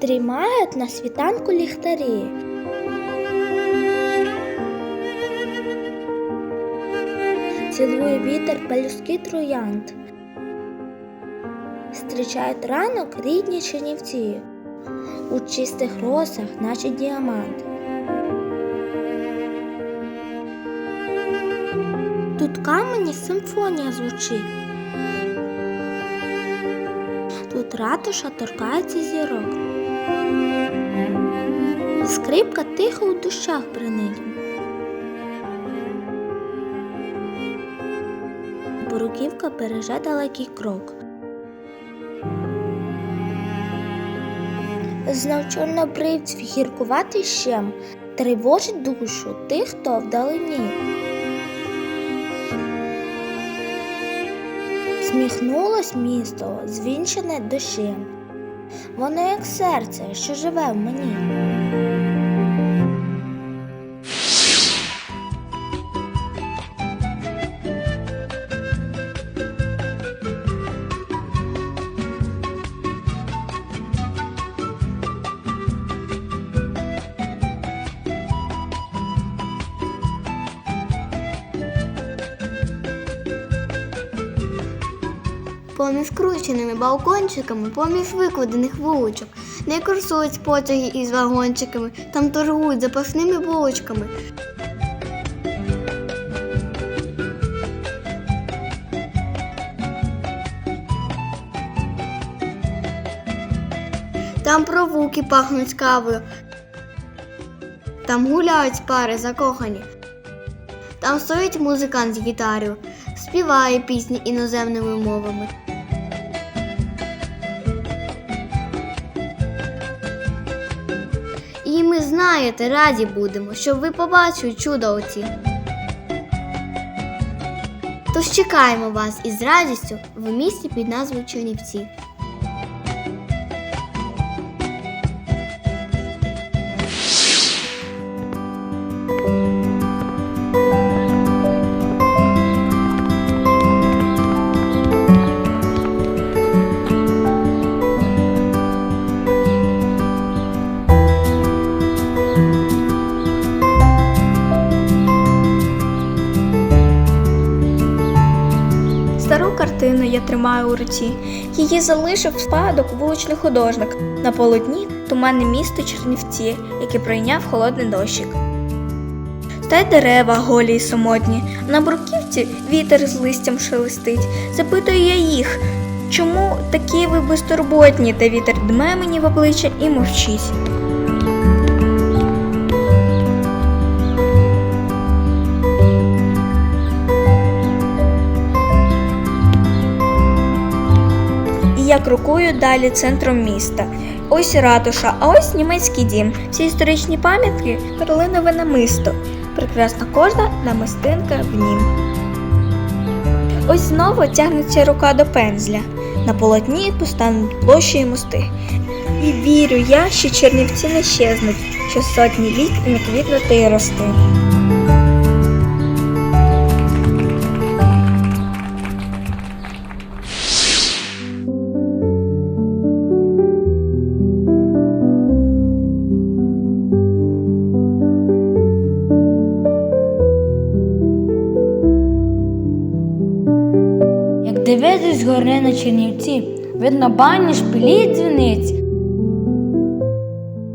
дрімають на світанку ліхтарі. Цілує вітер пелюстки троянд. Зустрічають ранок рідні чернівці, у чистих росах, наче діамант. Тут камені симфонія звучить. Тут ратуша торкається зірок. Скрипка тихо у душах бренить. Боруківка береже далекий крок. Знов чорнобривців гіркуватий щем тривожить душу тих, хто вдалині. Сміхнулось місто, звінчене дощем. Воно як серце, що живе в мені. Поміж скрученими балкончиками, поміж викладених вуличок, не курсують потяги із вагончиками, там торгують запасними булочками. Там провулки пахнуть кавою, там гуляють пари закохані. Там стоїть музикант з гітарою, співає пісні іноземними мовами. Знаєте, раді будемо, щоб ви побачили чудо оці. Тож чекаємо вас із радістю в місті під назвою Чернівці. Я тримаю у руці. Її залишив спадок вуличний художник. На полотні туманне місто Чернівці, яке пройняв холодний дощик. Та й дерева голі й самотні, на бруківці вітер з листям шелестить. Запитую я їх, чому такі ви безтурботні, та вітер дме мені в обличчя і мовчить. Крокую далі центром міста. Ось ратуша, а ось німецький дім. Всі історичні пам'ятки перлинове намисто. Прекрасна кожна намистинка в нім. Ось знову тягнеться рука до пензля. На полотні постануть площі і мости. І вірю я, що чернівці не щезнуть, що сотні літ не квітнути і рости. Дивитись згори на Чернівці, видно бані, шпилі дзвіниці.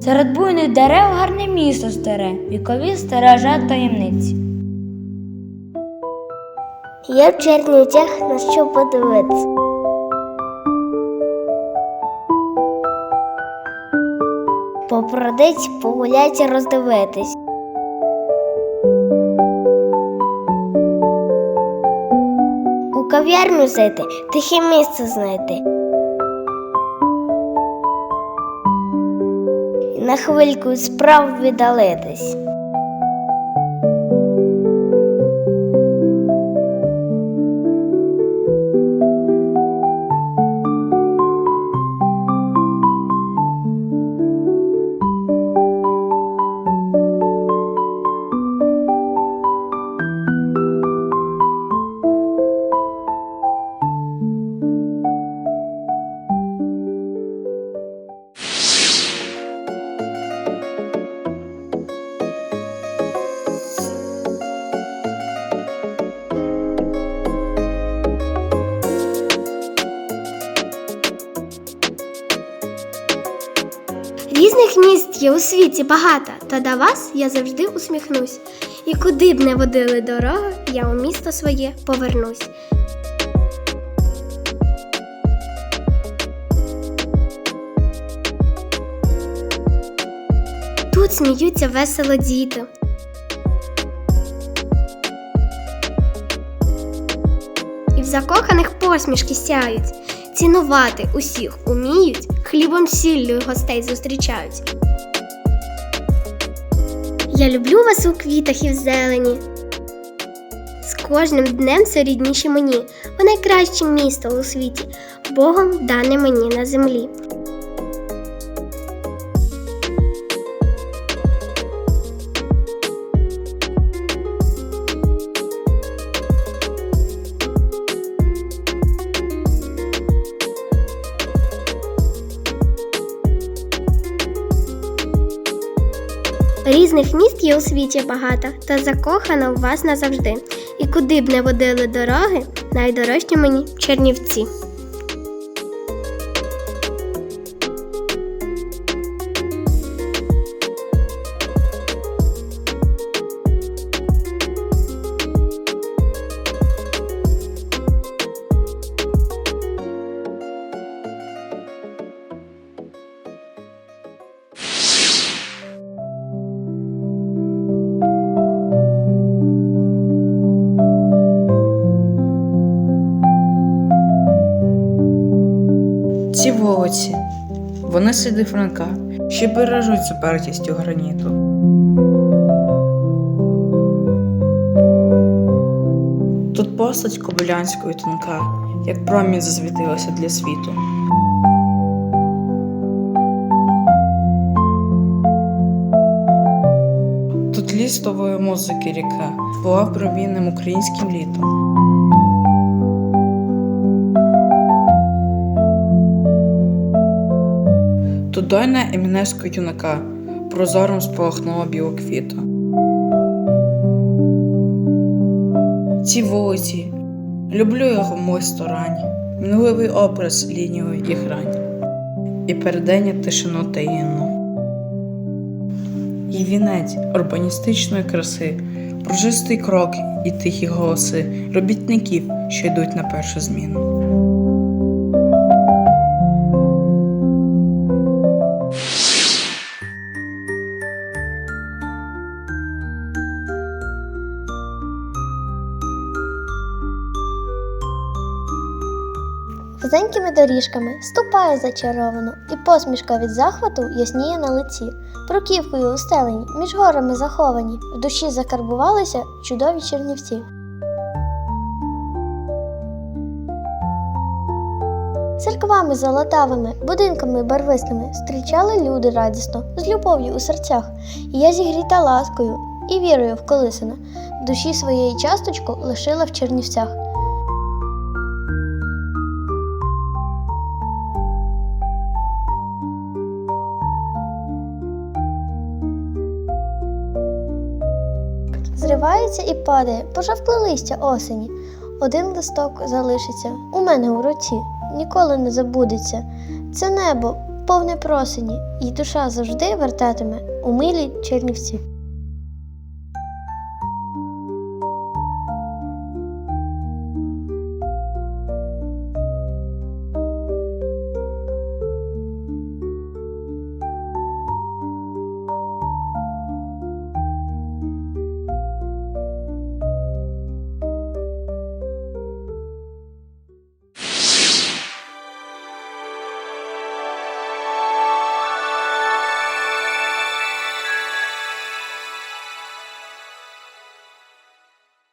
Серед буйних дерев гарне місто старе, вікові стережать таємниці. Є в Чернівцях на що подивитися. Попродить, погулять, роздивитись. Кав'ярню зайти, тихе місце знайти. На хвильку справ віддалитись. Є у світі багато, та до вас я завжди усміхнусь. І куди б не водили дорога, я у місто своє повернусь. Тут сміються весело діти. І в закоханих посмішки сяють. Цінувати усіх уміють, хлібом сіллю гостей зустрічають. Я люблю вас у квітах і в зелені. З кожним днем все рідніше мені. Ви найкраще місто у світі, Богом дане мені на землі. Різних міст є у світі багато, та закохана у вас назавжди. І куди б не водили дороги, найдорожчі мені Чернівці. Ці вулиці, вони сліди Франка, ще бережуть запертістю граніту. Тут постать Кобилянської тонка, як промінь засвітилася для світу. Тут лістової музики ріка була промінним українським літом. Тут дойна емінерського юнака прозором спалахнула біло квіта. Ці вулиці, люблю його в ресторані, мінливий образ лінію і грань, і передення тишину таїнну. І вінець урбаністичної краси, прожистий крок і тихі голоси робітників, що йдуть на першу зміну. Вузенькими доріжками ступає зачаровано, і посмішка від захвату ясніє на лиці. Бруківкою устелені, між горами заховані, в душі закарбувалися чудові чернівці. Церквами золотавими, будинками барвистими зустрічали люди радісно, з любов'ю у серцях. І я зігріта ласкою і вірою в душі своєї часточку лишила в Чернівцях. Зривається і падає, пожавкле листя осені. Один листок залишиться у мене у руці, ніколи не забудеться. Це небо повне просені, і душа завжди вертатиме у милі чернівці.